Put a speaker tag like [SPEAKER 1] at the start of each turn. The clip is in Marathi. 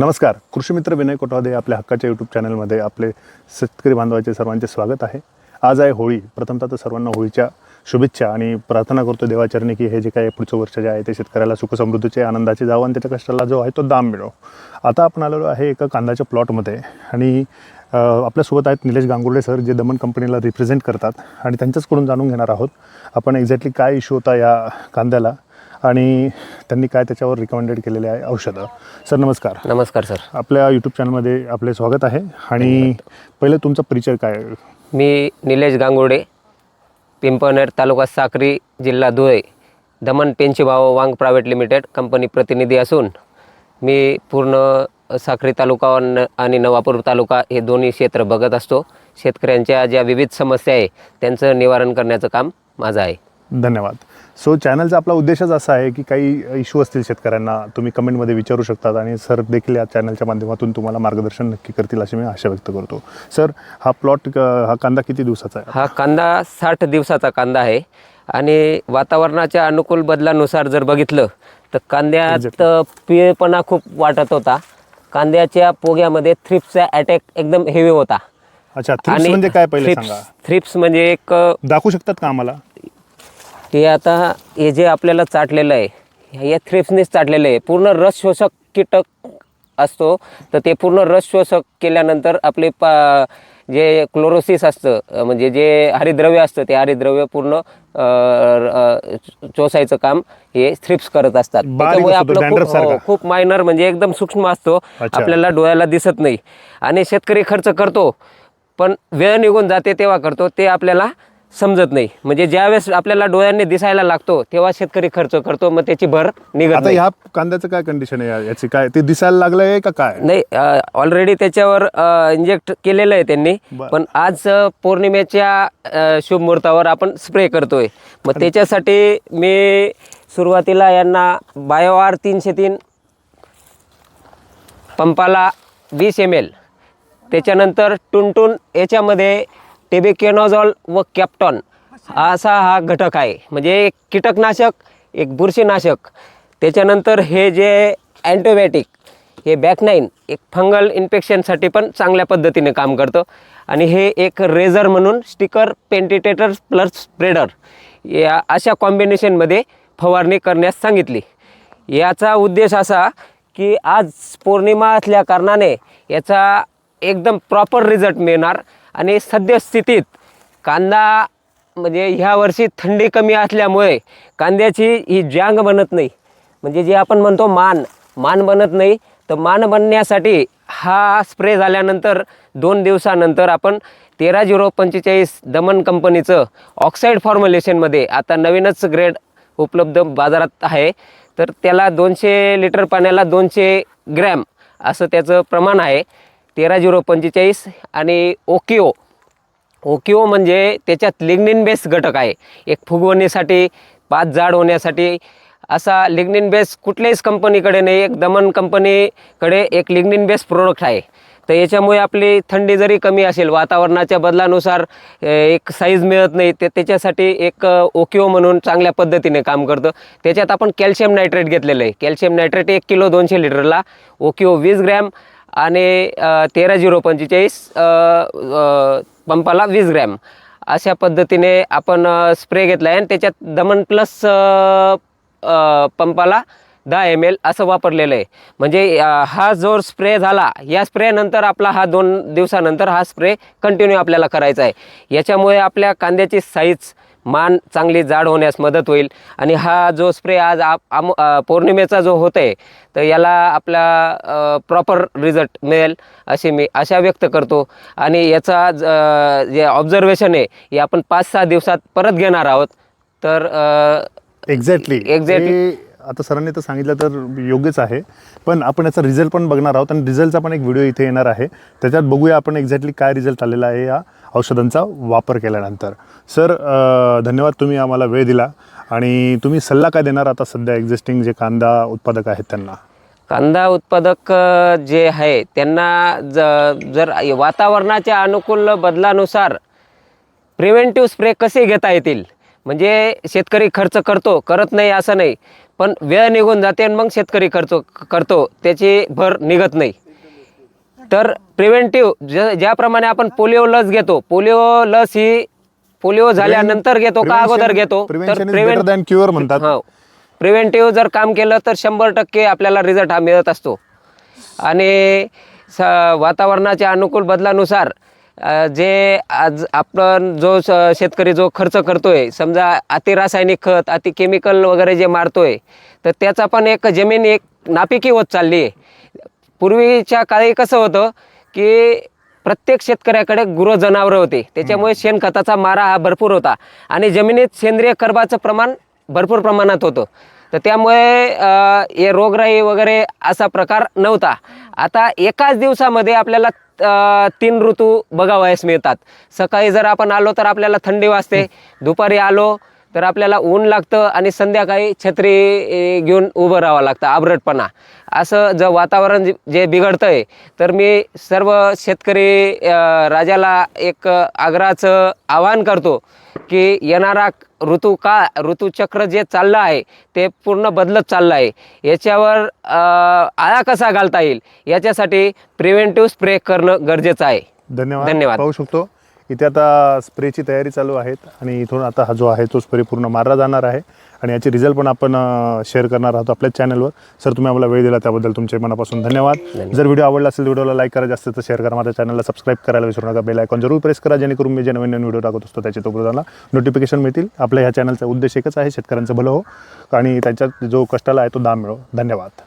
[SPEAKER 1] नमस्कार. कृषी मित्र विनय कोटवादे आपल्या हक्काच्या यूट्यूब चॅनलमध्ये आपले शेतकरी बांधवाचे सर्वांचे स्वागत आहे. आज आहे होळी. प्रथमतः तर सर्वांना होळीच्या शुभेच्छा आणि प्रार्थना करतो देवाचरणी की हे जे काही पुढचं वर्ष जे आहे ते शेतकऱ्याला सुखसमृद्धीचे आनंदाचे जावं आणि त्याच्या कष्टाला जो आहे तो दाम मिळो. आता आपण आलेलो आहे एका कांद्याच्या प्लॉटमध्ये आणि आपल्यासोबत आहेत निलेश गांगुर्डे सर जे दमन कंपनीला रिप्रेझेंट करतात. आणि त्यांच्याचकडून जाणून घेणार आहोत आपण एक्झॅक्टली काय इश्यू होता या कांद्याला. आणि त्यांनी काय त्याच्यावर रिकमेंडेड केलेले आहे औषधं. सर नमस्कार.
[SPEAKER 2] नमस्कार सर.
[SPEAKER 1] आपल्या यूट्यूब चॅनलमध्ये आपले स्वागत आहे. आणि पहिले तुमचा परिचय काय?
[SPEAKER 2] मी निलेश गांगुर्डे पिंपळनेर तालुका साक्री जिल्हा धुळे दमन पेंचीभाव वांग प्रायव्हेट लिमिटेड कंपनी प्रतिनिधी असून मी पूर्ण साक्री तालुका न- आणि नवापूर तालुका हे दोन्ही क्षेत्र बघत असतो. शेतकऱ्यांच्या ज्या विविध समस्या आहे त्यांचं निवारण करण्याचं काम माझं आहे.
[SPEAKER 1] धन्यवाद. सो चॅनलचा आपला उद्देशच असा आहे की काही इश्यू असतील शेतकऱ्यांना तुम्ही कमेंटमध्ये विचारू शकतात आणि सर देखील या चॅनलच्या माध्यमातून तुम्हाला मार्गदर्शन नक्की करतील अशी मी आशा व्यक्त करतो. सर हा प्लॉट हा कांदा किती दिवसाचा आहे?
[SPEAKER 2] हा कांदा साठ दिवसाचा कांदा आहे आणि वातावरणाच्या अनुकूल बदलानुसार जर बघितलं तर कांद्यात पिळेपणा खूप वाटत होता. कांद्याच्या पोग्यामध्ये थ्रिप्सचा अटॅक एकदम हेवी होता.
[SPEAKER 1] अच्छा थ्रिप्स म्हणजे काय पहिले सांगा?
[SPEAKER 2] थ्रिप्स म्हणजे एक
[SPEAKER 1] दाखवू शकतात का आम्हाला?
[SPEAKER 2] हे आता हे जे आपल्याला चाटलेलं आहे या थ्रिप्सनेच चाटलेलं आहे पूर्ण रस शोषक कीटक असतो तर ते पूर्ण रस शोषक केल्यानंतर आपले पा जे क्लोरोसिस असतं म्हणजे जे हरिद्रव्य असतं ते हरिद्रव्य पूर्ण चोसायचं काम हे थ्रिप्स करत असतात
[SPEAKER 1] बारीक
[SPEAKER 2] त्याच्यामुळे
[SPEAKER 1] असतो तो
[SPEAKER 2] आपलं खूप
[SPEAKER 1] सारखा.
[SPEAKER 2] हो, खूप मायनर म्हणजे एकदम सूक्ष्म असतो. आपल्याला डोळ्याला दिसत नाही आणि शेतकरी खर्च करतो पण वेळ निघून जाते तेव्हा करतो ते आपल्याला समजत नाही. म्हणजे ज्यावेळेस आपल्याला डोळ्यांनी दिसायला लागतो तेव्हा शेतकरी खर्च करतो मग त्याची भर निघत
[SPEAKER 1] आता
[SPEAKER 2] नाही.
[SPEAKER 1] ह्या कांद्याचं काय कंडिशन आहे याची? काय ते दिसायला लागलंय का काय?
[SPEAKER 2] नाही ऑलरेडी त्याच्यावर इंजेक्ट केलेलं आहे त्यांनी.
[SPEAKER 1] बरं.
[SPEAKER 2] पण आज अ, पौर्णिमेच्या अ, शुभ मुहूर्तावर आपण स्प्रे करतोय. मग त्याच्यासाठी मी सुरुवातीला यांना बायोआर तीनशे तीन पंपाला वीस एम एल त्याच्यानंतर टुनटुन याच्यामध्ये टेबिकेनॉझॉल व कॅप्टॉन. असा हा घटक आहे. म्हणजे एक कीटकनाशक एक बुरशीनाशक. त्याच्यानंतर हे जे अँटीबायोटिक हे बॅकनाईन एक फंगल इन्फेक्शनसाठी पण चांगल्या पद्धतीने काम करतं. आणि हे एक रेझर म्हणून स्टिकर पेंटिटेटर प्लस स्प्रेडर या अशा कॉम्बिनेशनमध्ये फवारणी करण्यास सांगितली. याचा उद्देश असा की आज पौर्णिमा असल्या कारणाने याचा एकदम प्रॉपर रिझल्ट मिळणार. आणि सद्यस्थितीत कांदा म्हणजे ह्या वर्षी थंडी कमी असल्यामुळे कांद्याची ही जांग बनत नाही. म्हणजे जे आपण म्हणतो मान मान बनत नाही. तर मान बनण्यासाठी हा स्प्रे झाल्यानंतर दोन दिवसानंतर आपण तेरा झिरो पंचेचाळीस दमन कंपनीचं ऑक्साईड फॉर्म्युलेशनमध्ये आता नवीनच ग्रेड उपलब्ध बाजारात आहे. तर त्याला दोनशे लिटर पाण्याला दोनशे ग्रॅम असं त्याचं प्रमाण आहे. तेरा झिरो पंचेचाळीस आणि ओकिओ ओकिओ म्हणजे त्याच्यात लिग्निन बेस घटक आहे. एक फुगवणीसाठी पाच जाड होण्यासाठी. असा लिग्निन बेस कुठल्याच कंपनीकडे नाही एक दमन कंपनीकडे एक लिग्निन बेस प्रोडक्ट आहे. तर याच्यामुळे आपली थंडी जरी कमी असेल वातावरणाच्या बदलानुसार एक साईज मिळत नाही ते त्याच्यासाठी एक ओकिओ म्हणून चांगल्या पद्धतीने काम करतं. त्याच्यात आपण कॅल्शियम नायट्रेट घेतलेलं आहे. कॅल्शियम नायट्रेट एक किलो दोनशे लिटरला ओकिओ वीस ग्रॅम आणि तेरा झिरो पंचेचाळीस पंपाला वीस ग्रॅम. अशा पद्धतीने आपण स्प्रे घेतला आहे आणि त्याच्यात दमन प्लस पंपाला दहा एम एल असं वापरलेलं आहे. म्हणजे हा जो स्प्रे झाला या स्प्रेनंतर आपला हा दोन दिवसानंतर हा स्प्रे कंटिन्यू आपल्याला करायचा आहे. याच्यामुळे आपल्या कांद्याची साईज मान चांगली जाड होण्यास मदत होईल. आणि हा जो स्प्रे आज आप आम पौर्णिमेचा जो होत आहे तर याला आपला प्रॉपर रिझल्ट मिळेल अशी मी आशा व्यक्त करतो. आणि याचा ज- ऑब्झर्वेशन आहे हे आपण पाच सहा दिवसात परत घेणार आहोत. तर
[SPEAKER 1] एक्झॅक्टली
[SPEAKER 2] Exactly.
[SPEAKER 1] आता सरांनी तर सांगितलं तर योग्यच आहे पण आपण याचा रिझल्ट पण बघणार आहोत आणि रिझल्टचा पण एक व्हिडिओ इथे येणार आहे. त्याच्यात बघूया आपण एक्झॅक्टली काय रिझल्ट आलेला आहे या औषधांचा वापर केल्यानंतर. सर धन्यवाद तुम्ही आम्हाला वेळ दिला आणि तुम्ही सल्ला काय देणार आता सध्या एक्झिस्टिंग जे कांदा उत्पादक आहेत त्यांना?
[SPEAKER 2] कांदा उत्पादक जे आहे त्यांना ज जर वातावरणाच्या अनुकूल बदलानुसार प्रिव्हेंटिव्ह स्प्रे कसे घेता येतील? म्हणजे शेतकरी खर्च करतो करत नाही असं नाही. पण वेळ निघून जाते आणि मग शेतकरी करतो करतो. त्याची भर निघत नाही. तर प्रिव्हेंटिव्ह ज ज्याप्रमाणे आपण पोलिओ लस घेतो पोलिओ लस ही पोलिओ झाल्यानंतर घेतो का अगोदर घेतो?
[SPEAKER 1] दॅन क्युअर म्हणतात.
[SPEAKER 2] हो. प्रिव्हेंटिव्ह जर काम केलं तर शंभर टक्के आपल्याला रिझल्ट हा मिळत असतो. आणि स वातावरणाच्या अनुकूल बदलानुसार जे आज आपण जो शेतकरी जो खर्च करतोय समजा अति रासायनिक खत अति केमिकल वगैरे जे मारतोय तर त्याचा पण एक जमीन एक नापिकी होत चालली आहे. पूर्वीच्या काळी कसं होतं की प्रत्येक शेतकऱ्याकडे गुरु जनावरं होते. त्याच्यामुळे शेणखताचा मारा हा भरपूर होता. आणि जमिनीत सेंद्रिय कर्बाचं प्रमाण भरपूर प्रमाणात होतं. तर त्यामुळे हे रोगराई वगैरे असा प्रकार नव्हता. आता एकाच दिवसामध्ये आपल्याला तीन ऋतू बघावयास मिळतात. सकाळी जर आपण आलो तर आपल्याला थंडी वाजते दुपारी आलो तर आपल्याला ऊन लागतं आणि संध्याकाळी छत्री घेऊन उभं राहावं लागतं आबरटपणा. असं जर वातावरण जे- बिघडतं आहे तर मी सर्व शेतकरी राजाला एक आग्रहाचं आवाहन करतो की येणारा ऋतू का ऋतुचक्र जे चाललं आहे ते पूर्ण बदलत चाललं आहे. याच्यावर आळा कसा घालता येईल? याच्यासाठी प्रिव्हेंटिव्ह स्प्रे करणं गरजेचं आहे.
[SPEAKER 1] धन्यवाद.
[SPEAKER 2] धन्यवाद.
[SPEAKER 1] पाहू शकतो. इथे आता स्प्रेची तयारी चालू आहेत आणि इथून आता हा जो आहे तो स्प्रे पूर्ण मारला जाणार आहे. आणि याचे रिझल्ट पण आपण शेअर करणार आहोत आपल्या चॅनलवर. सर तुम्ही आम्हाला वेळ दिला त्याबद्दल तुमचे मनापासून धन्यवाद. जर व्हिडिओ आवडला असेल व्हिडिओला लाईक करा जास्त तर शेअर करा. माझ्या चॅनलला सबस्क्राईब करायला विसरू नका. बेल आयकॉन जरूर प्रेस करा जेणेकरून मी जे नवीन नवीन व्हिडिओ टाकत असतो त्याचे तो तुम्हाला नोटिफिकेशन मिळतील. आपल्या ह्या चॅनलचा उद्देश एकच आहे शेतकऱ्यांचं भलं हो. आणि त्याच्यात जो कष्टाला आहे तो दाम मिळो. धन्यवाद.